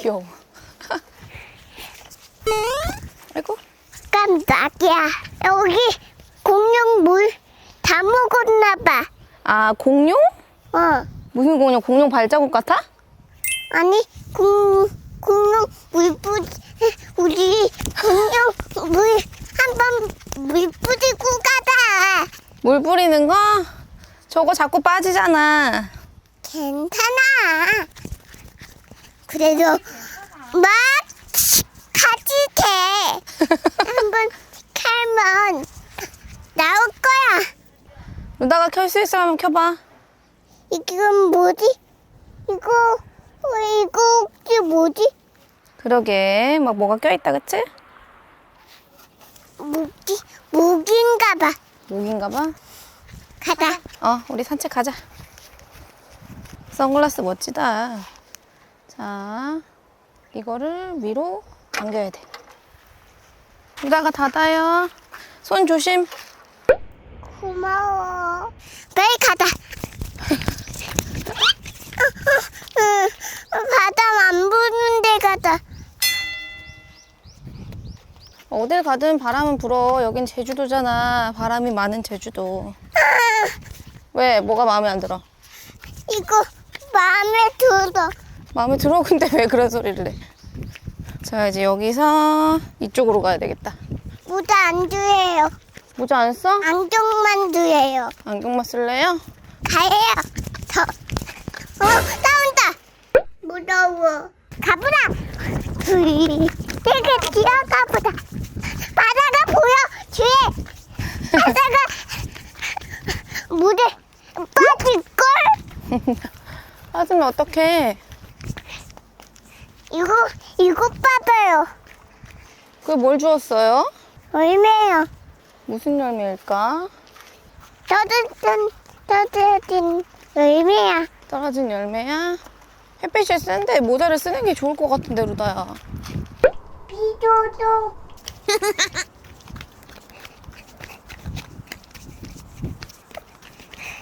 귀여워. 아이고. 깜짝이야. 여기 공룡 물 다 먹었나 봐. 아, 공룡? 어. 무슨 공룡? 공룡 발자국 같아? 아니, 공, 공룡 물 뿌리, 우리 공룡 물, 한번 물 뿌리고 가자. 물 뿌리는 거? 저거 자꾸 빠지잖아. 괜찮아. 그래도 막 같이 돼. 한번 칼면 나올 거야. 루다가 켤 수 있으면 한번 켜봐. 이건 뭐지? 이거, 어, 이거 이게 뭐지? 그러게. 막 뭐가 껴있다, 그치? 무기, 무기인가 봐. 목인가 봐. 가자. 어, 우리 산책 가자. 선글라스 멋지다. 자, 이거를 위로 당겨야 돼. 루다가 닫아요. 손 조심. 고마워. 빨리 가자. 응, 바다 안 부는 데 가자. 어딜 가든 바람은 불어. 여긴 제주도잖아. 바람이 많은 제주도. 왜? 뭐가 마음에 안 들어? 이거 마음에 들어. 마음에 들어? 근데 왜 그런 소리를 해? 자, 이제 여기서 이쪽으로 가야 되겠다. 모자 안 주해요. 모자 안 써? 안경만 주해요. 안경만 쓸래요? 가요. 더. 어, 나온다. 무서워. 가보라. 되게 뛰어가보다. 바다가 보여. 뒤에. 바다가 물에 빠질걸? 빠지면 어떡해? 이거, 이거 빠져요. 그게 뭘 주웠어요? 얼마요? 무슨 열매일까? 떠들든, 떠들든 얼마야? 떨어진 열매야? 햇빛이 센데 모자를 쓰는 게 좋을 것 같은데, 루다야. 비도도.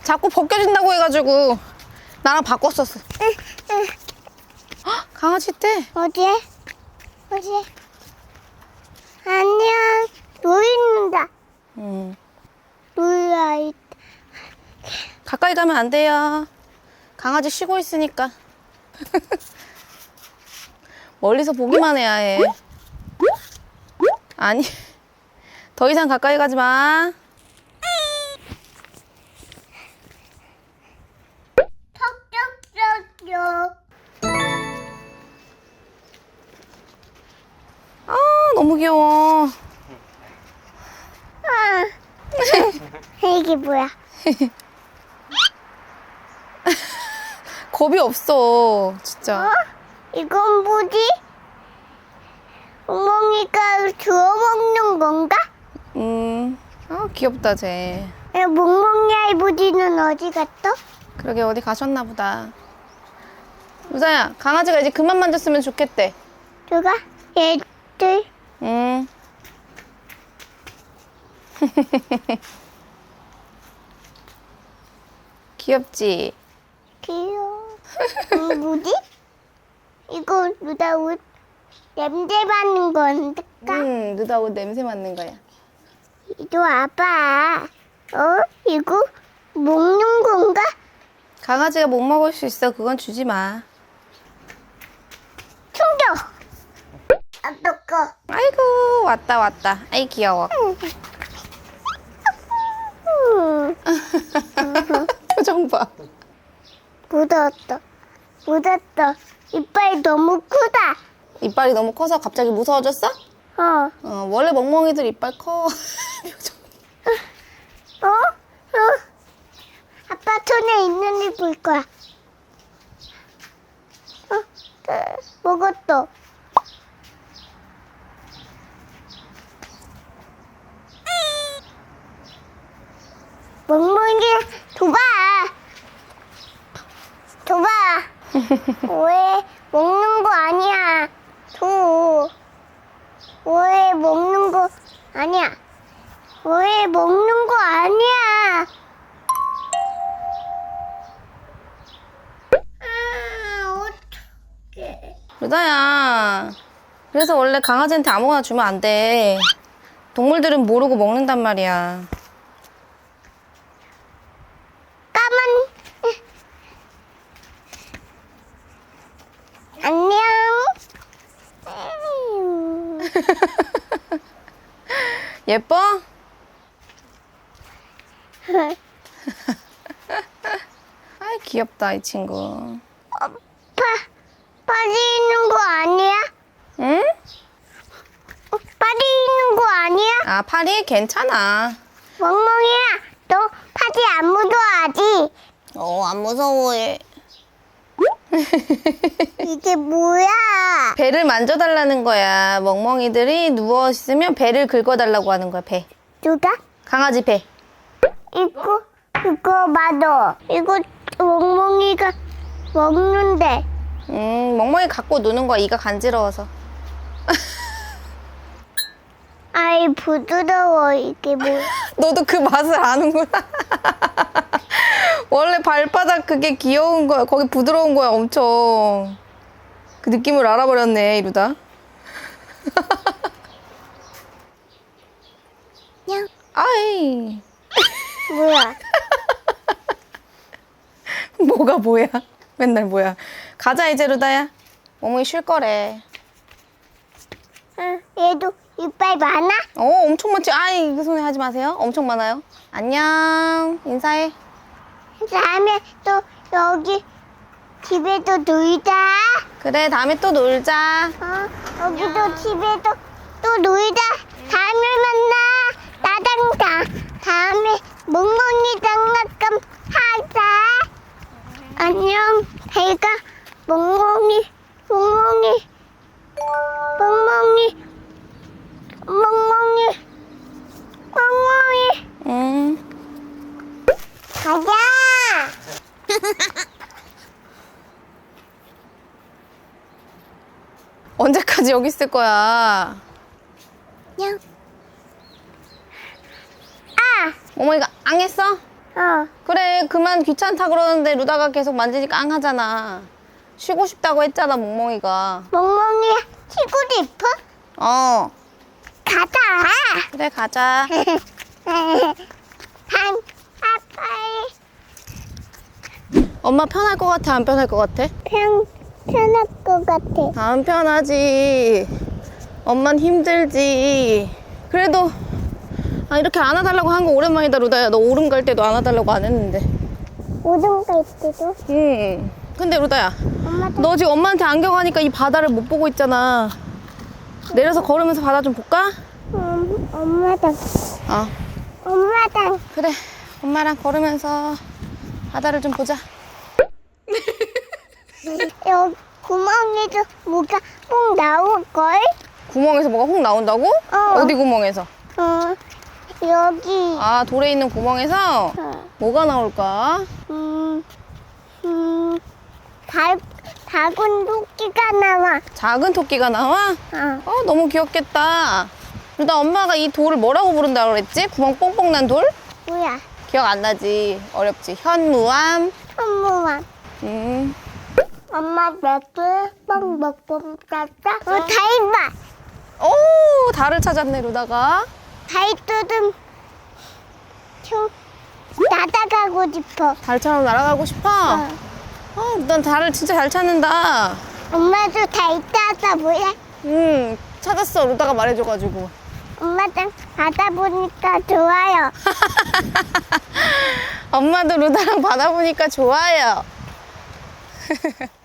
자꾸 벗겨진다고 해가지고 나랑 바꿨었어. 응, 강아지 때 어디에? 어디에? 안녕. 노인다. 음, 노이 가까이 가면 안 돼요. 강아지 쉬고 있으니까. 멀리서 보기만 해야 해. 아니, 더 이상 가까이 가지 마. 턱적적적. 너무 귀여워. 아. 이게 뭐야? 겁이 없어, 진짜. 어? 이건 뭐지? 멍멍이가 주워 먹는 건가? 음, 아, 귀엽다, 쟤. 야, 멍멍이 할아버지는 어디 갔어? 그러게 어디 가셨나 보다. 유자야, 강아지가 이제 그만 만졌으면 좋겠대. 누가? 얘들. 음. 귀엽지? 귀여워. 이거 뭐지? 이거 누가 옷 냄새 맡는 건가? 응, 누다 옷 냄새 맡는 거야. 이리 와봐. 어? 이거 먹는 건가? 강아지가 못 먹을 수 있어. 그건 주지 마. 충격! 아, 뜨거. 아이고, 왔다, 왔다. 아이, 귀여워. 음, 표정 봐. 묻었다. 묻었다. 이빨이 너무 크다. 이빨이 너무 커서 갑자기 무서워졌어? 어. 어, 원래 멍멍이들 이빨 커. 표정. 어? 어? 아빠 손에 있는 이볼 거야. 어? 그, 먹었어. 멍멍이 줘봐. 줘봐. 왜 먹는 거 아니야? 줘. 왜 먹는 거 아니야? 왜 먹는 거 아니야? 아, 어떡해. 루다야. 그래서 원래 강아지한테 아무거나 주면 안 돼. 동물들은 모르고 먹는단 말이야. 까만. 안녕. 음. 예뻐? 아이, 귀엽다, 이 친구. 파, 파리 있는 거 아니야? 응? 어, 파리 있는 거 아니야? 아, 파리? 괜찮아. 멍멍이야, 너 파리 안 무서워하지? 어, 안 무서워, 얘. 이게 뭐야? 배를 만져달라는 거야. 멍멍이들이 누워있으면 배를 긁어달라고 하는 거야, 배. 누가? 강아지 배. 이거, 이거 맞아. 이거 멍멍이가 먹는데. 음, 멍멍이 갖고 노는 거야, 이가 간지러워서. 아이, 부드러워, 이게 뭐야? 너도 그 맛을 아는구나. 원래 발바닥 그게 귀여운 거야. 거기 부드러운 거야, 엄청. 그 느낌을 알아버렸네, 이루다. 그냥, 아이, 뭐야? 뭐가 뭐야? 맨날 뭐야? 가자, 이제 루다야. 멍멍이 쉴 거래. 응, 얘도 이빨 많아? 어, 엄청 많지? 아이, 그 손에 하지 마세요. 엄청 많아요. 안녕. 인사해. 다음에 또 여기 집에도 놀자. 그래, 다음에 또 놀자. 어, 여기도 집에도 또 놀자. 다음에 만나. 나랑 다 다음에 멍멍이 장난감 하자. 안녕. 멍멍이 멍멍이 멍멍이 멍멍이 멍멍이 음. 가자. 언제까지 여기 있을 거야? 안녕. 아, 멍멍이가 앙 했어? 어. 그래 그만 귀찮다 그러는데 루다가 계속 만지니까 앙 하잖아 쉬고 싶다고 했잖아 멍멍이가 멍멍이 쉬고 싶어? 어 가자. 그래 가자 한 아빠의 엄마 편할 것 같아 안 편할 것 같아? 편 편할 것 같아. 안 편하지. 엄만 힘들지. 그래도 아 이렇게 안아달라고 한 거 오랜만이다 루다야. 너 오름 갈 때도 안아달라고 안 했는데. 오줌 갈 때도? 응. 근데 루다야 엄마도 너 지금 엄마한테 안겨가니까 이 바다를 못 보고 있잖아. 내려서 걸으면서 바다 좀 볼까? 음, 엄마당 어. 엄마당 그래 엄마랑 걸으면서 바다를 좀 보자 여기 구멍에도 뭐가 꼭 나올 걸? 구멍에서 뭐가 훅 나온다고? 어. 어디 구멍에서? 어 여기 아 돌에 있는 구멍에서 어, 뭐가 나올까? 음, 음, 달 작은 토끼가 나와. 작은 토끼가 나와? 어, 어 너무 귀엽겠다 나 엄마가 이 돌을 뭐라고 부른다 그랬지? 구멍 뽕뽕 난 돌? 뭐야? 기억 안 나지 어렵지 현무암 엄마만. 음 엄마 몇개 뻥뻥뻥 짰다. 어, 다이바. 오 달을 찾았네 루다가 다이뚜듬. 좀 날아가고 싶어. 달처럼 날아가고 싶어? 어. 어, 난 달을 진짜 잘 찾는다 엄마도 다이 따다 뭐야? 음 찾았어 루다가 말해줘가지고 엄마랑 가다 보니까 좋아요. 엄마도 루다랑 바다 보니까 좋아요.